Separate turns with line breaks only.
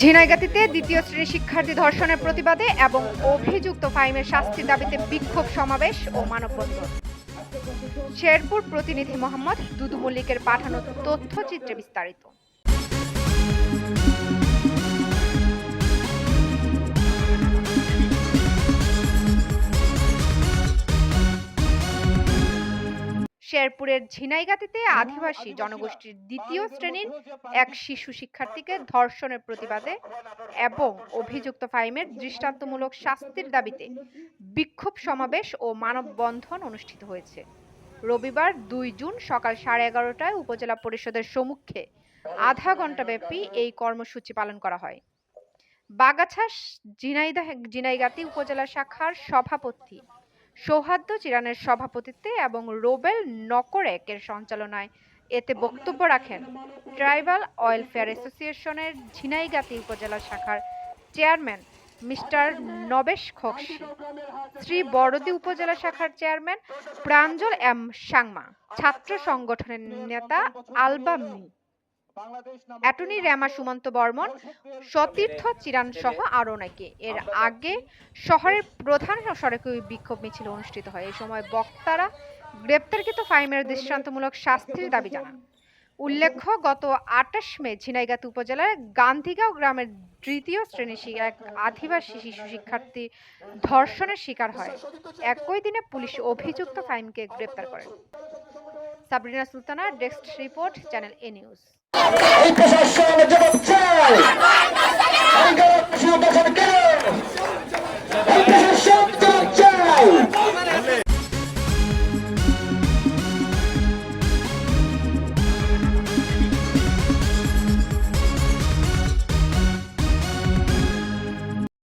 ঝিনাইগাতিতে দ্বিতীয় শ্রেণির শিক্ষার্থী ধর্ষণের প্রতিবাদে এবং অভিযুক্ত ফাইমের শাস্তির দাবিতে বিক্ষোভ সমাবেশ ও মানববন্ধন শেরপুর প্রতিনিধি মোহাম্মদ দুদু মল্লিকের পাঠানো তথ্যচিত্রে বিস্তারিত। শেরপুরের ঝিনাইগাতিতে আদিবাসী জনগোষ্ঠীর দ্বিতীয় শ্রেণির এক শিশু শিক্ষার্থীকে ধর্ষণের প্রতিবাদে এবং অভিযুক্ত ফাইমের দৃষ্টান্তমূলক শাস্তির দাবিতে বিক্ষোভ সমাবেশ ও মানববন্ধন অনুষ্ঠিত হয়েছে। রবিবার দুই জুন সকাল সাড়ে এগারোটায় উপজেলা পরিষদের সম্মুখে আধা ঘণ্টা ব্যাপী এই কর্মসূচি পালন করা হয়। বাগাছাস জিনাইদা জিনাইগাতি উপজেলা শাখার সভাপতি সৌহার্দ্য চিরানের সভাপতিত্বে এবং রোবেল নকরেকের সঞ্চালনায় এতে বক্তব্য রাখেন ট্রাইবাল ওয়েলফেয়ার অ্যাসোসিয়েশনের ঝিনাইগাতি উপজেলা শাখার চেয়ারম্যান মিস্টার নবেশ খোকসি, শ্রী বড়দি উপজেলা শাখার চেয়ারম্যান প্রাঞ্জল এম সাংমা, ছাত্র সংগঠনের নেতা আলবা মি। অ্যাটর্নি রেমা সুমন্ত বর্মন সতীর্থ চিরান সহ আরও অনেকে এর আগে শহরের প্রধান সড়কে ওই বিক্ষোভ মিছিল অনুষ্ঠিত হয়। এই সময় বক্তারা গ্রেপ্তারকৃত ফাইমের দৃষ্টান্তমূলক শাস্তির দাবি জানান। উল্লেখ্য গত আটাশ মে ঝিনাইগাতি উপজেলার গান্ধীগাঁও গ্রামের তৃতীয় শ্রেণি শি- এক আদিবাসী শিশু শিক্ষার্থী ধর্ষণের শিকার হয়। একই দিনে পুলিশ অভিযুক্ত ফাইমকে গ্রেপ্তার করে Sabrina Sultana desk report channel A news.